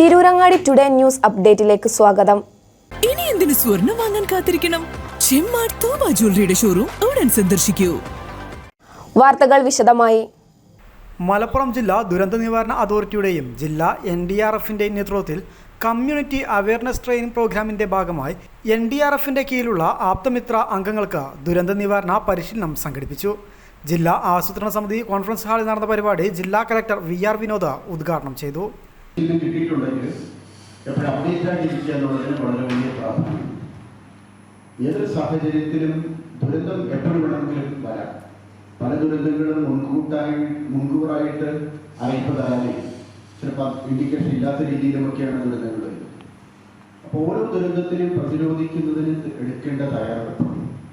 Tirurangadi today news അപ്ഡേറ്റിലേക്ക് സ്വാഗതം. ഇനി എന്തിനു സ്വർണം വാങ്ങാൻ കാത്തിരിക്കണം? ചെമ്മാട് തോമ ജ്വല്ലറിയുടെ ഷോറൂം ഉടൻ സന്ദർശിക്കൂ. വാർത്തകൾ വിശദമായി. മലപ്പുറം ജില്ലാ ദുരന്ത നിവാരണ അതോറിറ്റിയുടെയും ജില്ലാ എൻ ഡി ആർ എഫിന്റെയും നേതൃത്വത്തിൽ കമ്മ്യൂണിറ്റി അവയർനെസ് ട്രെയിനിംഗ് പ്രോഗ്രാമിന്റെ ഭാഗമായി എൻ ഡി ആർ എഫിന്റെ കീഴിലുള്ള ആപ്തമിത്ര അംഗങ്ങൾക്ക് ദുരന്ത നിവാരണ പരിശീലനം സംഘടിപ്പിച്ചു. ജില്ലാ ആസൂത്രണ സമിതി കോൺഫറൻസ് ഹാളിൽ നടന്ന പരിപാടി ജില്ലാ കലക്ടർ വി ആർ വിനോദ് ഉദ്ഘാടനം ചെയ്തു. ഇത് കിട്ടിയിട്ടുണ്ടെങ്കിൽ എപ്പോഴും അപ്ഡേറ്റ് ആയിട്ടിരിക്കുക എന്നുള്ളതിന് വളരെ വലിയ പ്രാധാന്യം. ഏതൊരു സാഹചര്യത്തിലും ദുരന്തം എപ്പോഴും വേണമെങ്കിലും വരാം. പല ദുരന്തങ്ങളും മുൻകൂട്ടായി മുൻകൂറായിട്ട് അറിയിപ്പ് തരാതെ ചിലപ്പോൾ ഇൻഡിക്കേഷൻ ഇല്ലാത്ത രീതിയിലുമൊക്കെയാണ് ദുരന്തങ്ങൾ വരുന്നത്. അപ്പോൾ ഓരോ ദുരന്തത്തിനെയും പ്രതിരോധിക്കുന്നതിന് എടുക്കേണ്ട തയ്യാറെടുപ്പ്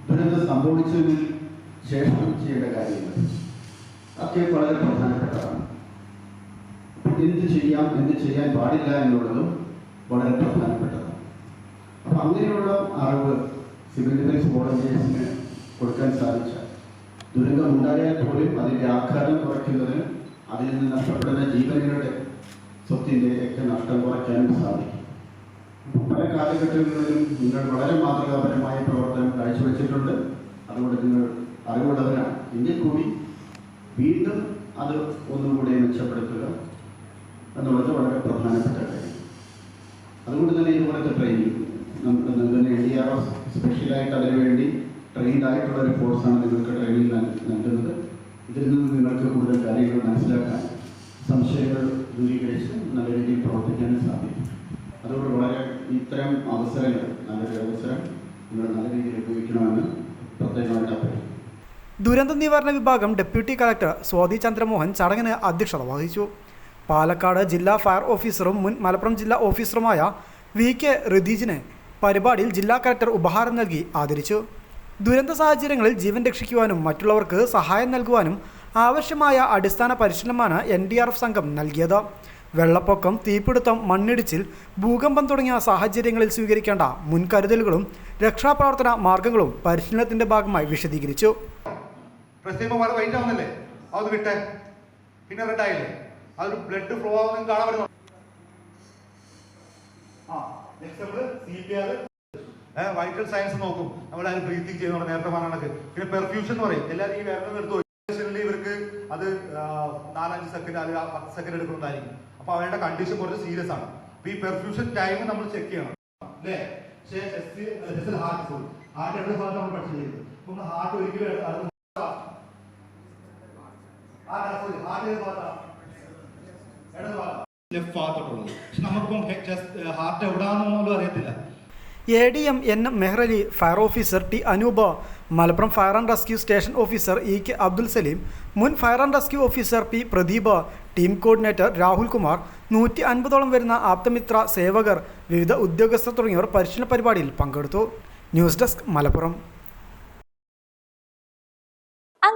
ദുരന്തം സംഭവിച്ചതിന് ശേഷം ചെയ്യേണ്ട കാര്യങ്ങൾ. ഒക്കെ വളരെ പ്രധാനപ്പെട്ടതാണ്. എന്ത് ചെയ്യാം എന്ത് ചെയ്യാൻ പാടില്ല എന്നുള്ളതും വളരെ പ്രധാനപ്പെട്ടതാണ്. അപ്പം അങ്ങനെയുള്ള അറിവ് സിവിൽ ഡിഫൻസ് വോളണ്ടിയേഴ്സിന് കൊടുക്കാൻ സാധിച്ച ദുരന്തം ഉണ്ടായാൽ പോലും അതിന്റെ ആഘാതം കുറയ്ക്കുന്നതിന് അതിൽ നിന്ന് നഷ്ടപ്പെടുന്ന ജീവനുകളുടെ സ്വത്തിന്റെ ഒക്കെ നഷ്ടം കുറയ്ക്കാനും സാധിക്കും. പല കാലഘട്ടങ്ങളിലും നിങ്ങൾ വളരെ മാതൃകാപരമായ പ്രവർത്തനം കാഴ്ചവെച്ചിട്ടുണ്ട്. അതുകൊണ്ട് നിങ്ങൾ അറിവുള്ളവരാണ്. എങ്കിൽ കൂടി വീണ്ടും അത് ഒന്നുകൂടി മെച്ചപ്പെടുത്തുക എന്നുള്ളത് വളരെ പ്രധാനപ്പെട്ട കാര്യം അതുകൊണ്ട് തന്നെ ഇതുപോലത്തെ ട്രെയിനിങ് നമുക്ക് നൽകുന്ന എൻ ഡി ആർ എഫ് സ്പെഷ്യലായിട്ട് അതിനു വേണ്ടി ട്രെയിൻഡ് ആയിട്ടുള്ള ഒരു ഫോഴ്സാണ് നിങ്ങൾക്ക് ട്രെയിനിങ് നൽകുന്നത്. ഇതിൽ നിന്ന് നിങ്ങൾക്ക് കൂടുതൽ കാര്യങ്ങൾ മനസ്സിലാക്കാൻ സംശയങ്ങൾ ദൂരീകരിച്ച് നല്ല രീതിയിൽ പ്രവർത്തിക്കാനും സാധിക്കും. അതുകൊണ്ട് വളരെ ഇത്തരം അവസരങ്ങൾ നല്ലൊരു അവസരം നിങ്ങൾ നല്ല രീതിയിൽ ഉപയോഗിക്കണമെന്ന് പ്രത്യേകമായിട്ട് അഭ്യർത്ഥിക്കും ദുരന്ത നിവാരണ വിഭാഗം ഡെപ്യൂട്ടി കളക്ടർ സ്വാതി ചന്ദ്രമോഹൻ ചടങ്ങിന് അധ്യക്ഷത വഹിച്ചു. പാലക്കാട് ജില്ലാ ഫയർ ഓഫീസറും മുൻ മലപ്പുറം ജില്ലാ ഓഫീസറുമായ വി കെ ഋതീജിനെ പരിപാടിയിൽ ജില്ലാ കലക്ടർ ഉപഹാരം നൽകി ആദരിച്ചു. ദുരന്ത സാഹചര്യങ്ങളിൽ ജീവൻ രക്ഷിക്കുവാനും മറ്റുള്ളവർക്ക് സഹായം നൽകുവാനും ആവശ്യമായ അടിസ്ഥാന പരിശീലനമാണ് എൻ ഡി ആർ എഫ് സംഘം നൽകിയത്. വെള്ളപ്പൊക്കം തീപിടുത്തം മണ്ണിടിച്ചിൽ ഭൂകമ്പം തുടങ്ങിയ സാഹചര്യങ്ങളിൽ സ്വീകരിക്കേണ്ട മുൻകരുതലുകളും രക്ഷാപ്രവർത്തന മാർഗങ്ങളും പരിശീലനത്തിന്റെ ഭാഗമായി വിശദീകരിച്ചു. പിന്നെ റെഡ് ആയില്ലേ ബ്ലഡ് ഫ്ലോ ആവുന്നതും കാണാൻ പറ്റുന്നു? നെക്സ്റ്റ് ആർ വൈറ്റൽ സയൻസ് നോക്കും. നമ്മൾ അതിന് ബ്രീത്തിങ് ചെയ്യുന്ന നേരത്തെ പറഞ്ഞ പിന്നെ പെർഫ്യൂഷൻ എന്ന് പറയും. എല്ലാവരും ഈ വേറെ എടുത്തു ഇവർക്ക് അത് നാലഞ്ച് സെക്കൻഡ് ആ പത്ത് സെക്കൻഡ് എടുക്കുന്നതായിരിക്കും അപ്പൊ അവരുടെ കണ്ടീഷൻ കുറച്ച് സീരിയസ് ആണ്. അപ്പൊ ഈ പെർഫ്യൂഷൻ ടൈം നമ്മൾ ചെക്ക് ചെയ്യണം. അല്ലേ? പക്ഷേ ചെസ്റ്റ് ഹാർട്ട് ഹാർട്ട് എവിടെ ഭാഗത്ത് നമ്മൾ പഠിച്ചു ചെയ്യുന്നത് നമ്മൾ ഹാർട്ട് ഒരിക്കലും ഇടത് ലെഫ്റ്റ് ഹാർട്ട് പോലും A D M N M Mehrali fire officer T Anoop Malappuram fire and rescue station officer E K Abdul Salim മുൻ fire and rescue officer P Pradeep team coordinator Rahul Kumar നൂറ്റി അൻപതോളം വരുന്ന ആപ്തമിത്ര സേവകർ വിവിധ ഉദ്യോഗസ്ഥർ തുടങ്ങിയവർ പരിശീലന പരിപാടിയിൽ പങ്കെടുത്തു. News desk Malappuram.